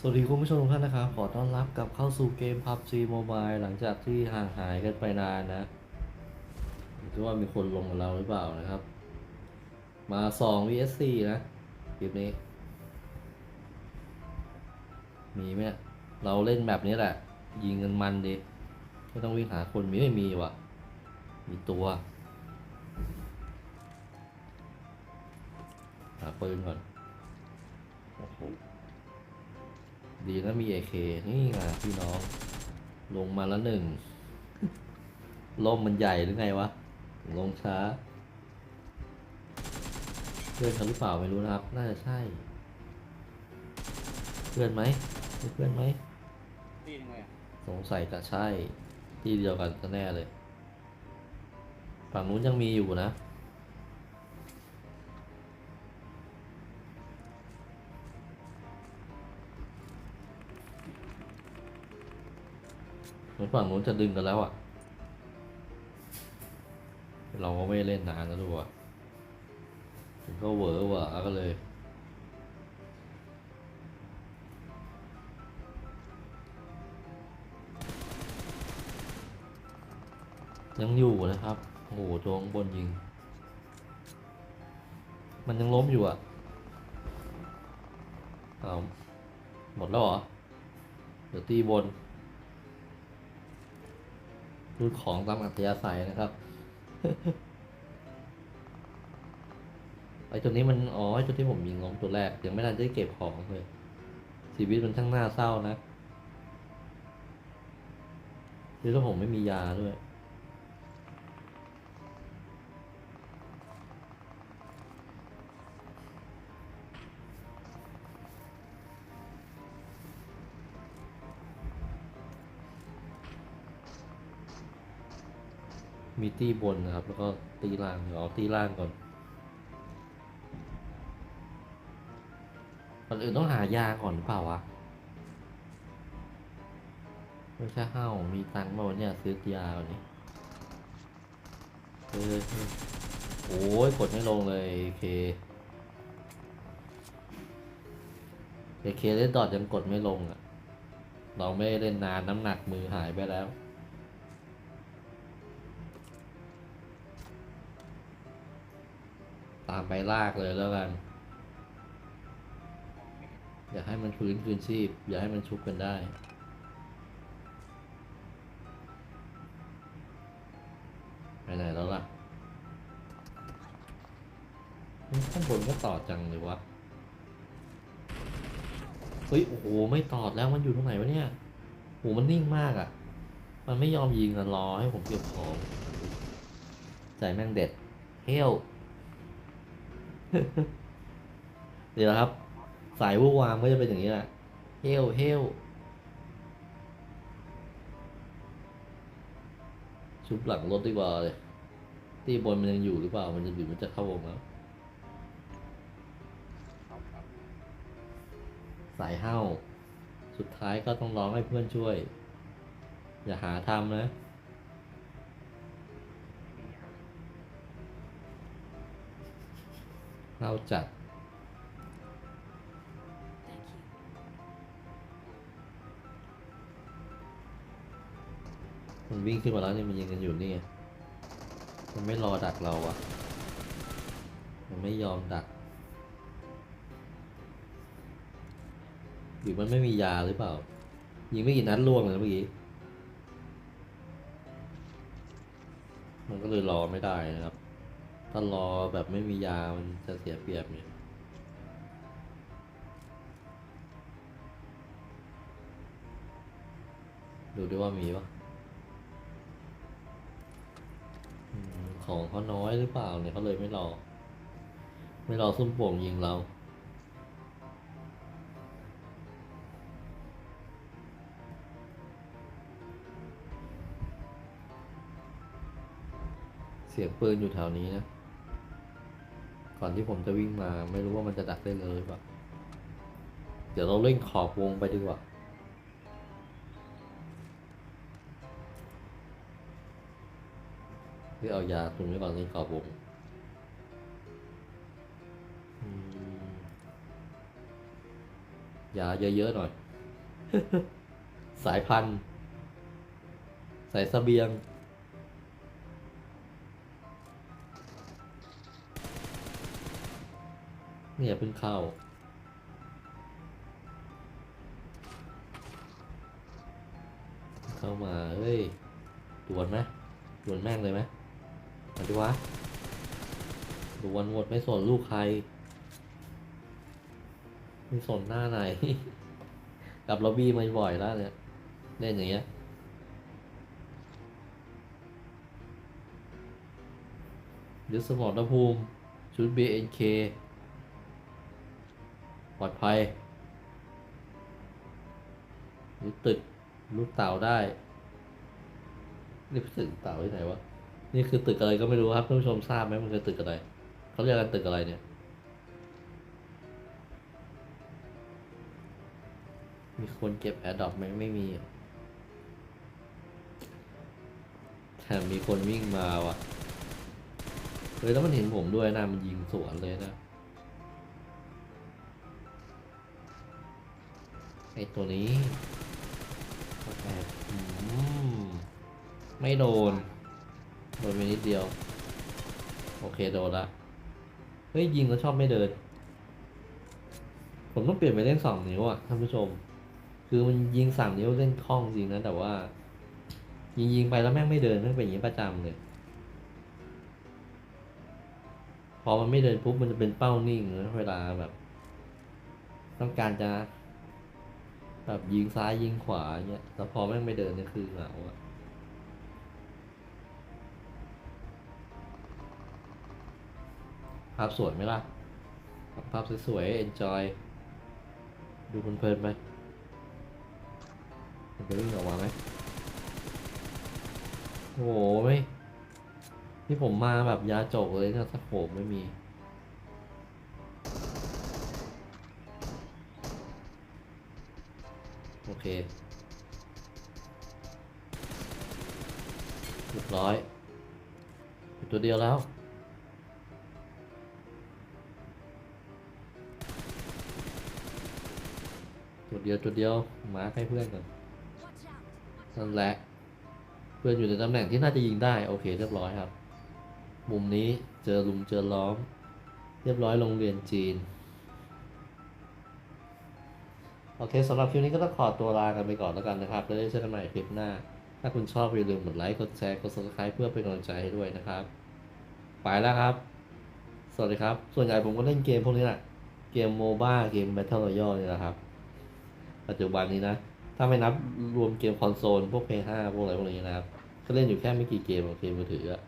สวัสดีคุณผู้ชมทุกท่านนะครับ ขอต้อนรับกลับเข้าสู่เกม PUBG Mobile หลังจากที่ห่างหายกันไปนานนะไม่รู้ว่ามีคนลงกับเราหรือเปล่านะครับ มา 2 vs 4นะคลิปนี้ มีไหมเนี่ยเราเล่นแบบนี้แหละ ยิงกันมันดีไม่ต้องวิ่งหาคนมีไม่มีวะมีตัว หาปืนก่อนโอ้โห ดีนะมีเอเคนี่ไงพี่น้อง ลงมาแล้วหนึ่งลมมันใหญ่หรือไงวะถึงลงช้าเพื่อนเขาหรือเปล่าไม่รู้นะครับ น่าจะใช่ เพื่อนไหมใช่เพื่อนไหมตียังไงอะสงสัยจะใช่ ที่เดียวกันก็แน่เลย ฝั่งนู้นยังมีอยู่นะ เหมือนฝั่งนู้นจะดึงกันแล้วอะ เราก็ไม่เล่นนานแล้วด้วยถึงก็เหวอหวอก็เลย ยังอยู่นะครับ โอ้โหตัวข้างบนยิง มันยังล้มอยู่อะเอาหมดแล้วเหรอ เดี๋ยวตีบน รูดของตามอัธยาศัยนะครับไอจุดนี้มันอ๋อไอ้ตัวที่ผมยิงล้มตัวแรกยังไม่ทันได้เก็บของเลยชีวิตมันช่างน่าเศร้านะคือว่าผมไม่มียาด้วย มีตีบนนะครับ แล้วก็ตีล่างเดี๋ยวเอาตีล่างก่อนก่อนอื่นต้องหายาก่อนหรือเปล่าวะไม่ใช่ห้าวมีตังค์มาวันเนี้ยซื้อยาวันนี้เออเออโอ้ยกดไม่ลงเลยเคเคเคเล่นดอดยังกดไม่ลงอะ เราไม่เล่นนานน้ำหนักมือหายไปแล้ว ตามไปลากเลยแล้วกัน อย่าให้มันฟื้นคืนชีพ อย่าให้มันชุบกันได้ ไปไหนแล้วล่ะข้างบนก็ต่อจังเลยวะ เฮ้ย โอ้โห ไม่ตอดแล้วมันอยู่ตรงไหนวะเนี่ยโหมันนิ่งมากอะ่ะ มันไม่ยอมยิงอะรอให้ผมเก็บของ ใจแม่งเด็ด เฮล เดี๋ยวครับ สายวูวามก็จะเป็นอย่างนี้แหละเฮลเฮลชุบหลังรถดีกว่าเลยที่บนมันยังอยู่หรือเปล่า มันจะอยู่มันจะเข้าวงแล้ว สายเห้า สุดท้ายก็ต้องร้องให้เพื่อนช่วย อย่าหาทำนะ เราจัด มันวิ่งขึ้นมาแล้วนี่มันยิงกันอยู่นี่ มันไม่รอดักเราอะมันไม่ยอมดัก หรือมันไม่มียาหรือเปล่า ยิงไม่กี่นัดล่วงเลยเมื่อกี้ มันก็เลยรอไม่ได้นะครับ ถ้ารอแบบไม่มียา มันจะเสียเปรียบเนี่ยดูด้วยว่ามีปะของเขาน้อยหรือเปล่าเนี่ยเขาเลยไม่รอ ไม่รอซุ่มโป่งยิงเราเสียงปืนอยู่แถวนี้นะ ก่อนที่ผมจะวิ่งมาไม่รู้ว่ามันจะดักได้เลยหรือเปล่าเดี๋ยวเราเล่นขอบวงไปดีกว่าเพื่อเอายาตุนไว้ก่อนเล่นขอบวงยาเยอะๆหน่อย สายพันธุ์ สายเสบียง เนี่ยเพิ่งเข้า เข้ามา เฮ้ยดวนไหมดวนแม่งเลยไหมมาดิวะดวนหมดไม่สนลูกใคร ไม่สนหน้าไหน กับล็อบบี้มาบ่อยแล้วเนี่ย เล่นอย่างเงี้ยยึดสมรภูมิชุด BNK ปลอดภัยรู้ตึกรู้เต่าได้ นี่ตึกเต่าที่ไหนวะ นี่คือตึกอะไรก็ไม่รู้ครับท่านผู้ชมทราบไหมมันคือตึกอะไร เขาเรียกกันตึกอะไรเนี่ย มีคนเก็บแอร์ดอปไหมไม่มีแต่มีคนวิ่งมาว่ะเฮ้ยแล้วมันเห็นผมด้วยนะ มันยิงสวนเลยนะ ไอตัวนี้แอบอืมไม่โดน โดนไปนิดเดียว โอเคโดนละ เฮ้ย ยิงแล้วชอบไม่เดิน ผมต้องเปลี่ยนไปเล่นสองนิ้วอะท่านผู้ชม คือมันยิงสามนิ้วเล่นคล่องจริงนะ แต่ว่า ยิงยิงไปแล้วแม่งไม่เดินแม่งเป็นอย่างนี้ประจำเลย พอมันไม่เดินปุ๊บมันจะเป็นเป้านิ่งนะเวลาแบบ ต้องการจะ แบบยิงซ้ายยิงขวาเงี้ยแล้วพอแม่งไม่เดินเนี่ยคือเหงาอะภาพสวยไหมล่ะ ภาพสวยๆ enjoy ดูเพลินๆไปมันจะวิ่งออกมาไหมโอ้โหไม่ที่ผมมาแบบยาจกเลยเนี่ยสโคปไม่มี โอเคเรียบร้อยตัวเดียวแล้วตัวเดียวตัวเดียวมาให้เพื่อนก่อนนั่นแหละเพื่อนอยู่ในตำแหน่งที่น่าจะยิงได้ โอเคเรียบร้อยครับ มุมนี้เจอลุมเจอล้อม เรียบร้อยโรงเรียนจีน โอเคสำหรับคลิปนี้ก็ต้องขอตัวลากันไปก่อนแล้วกันนะครับ แล้วได้เจอกันใหม่คลิปหน้า ถ้าคุณชอบอย่าลืมกดไลค์ กดแชร์ กด subscribe เพื่อเป็นกำลังใจให้ด้วยนะครับ ไปแล้วครับ สวัสดีครับ ส่วนใหญ่ผมก็เล่นเกมพวกนี้แหละ เกมโมบ้าเกม Battle Royale นี่แหละครับ ปัจจุบันนี้นะ ถ้าไม่นับรวมเกมคอนโซล พวก p 5พวกอะไรพวกนี้นะครับ ก็เล่นอยู่แค่ไม่กี่เกมของเกมมือถืออะ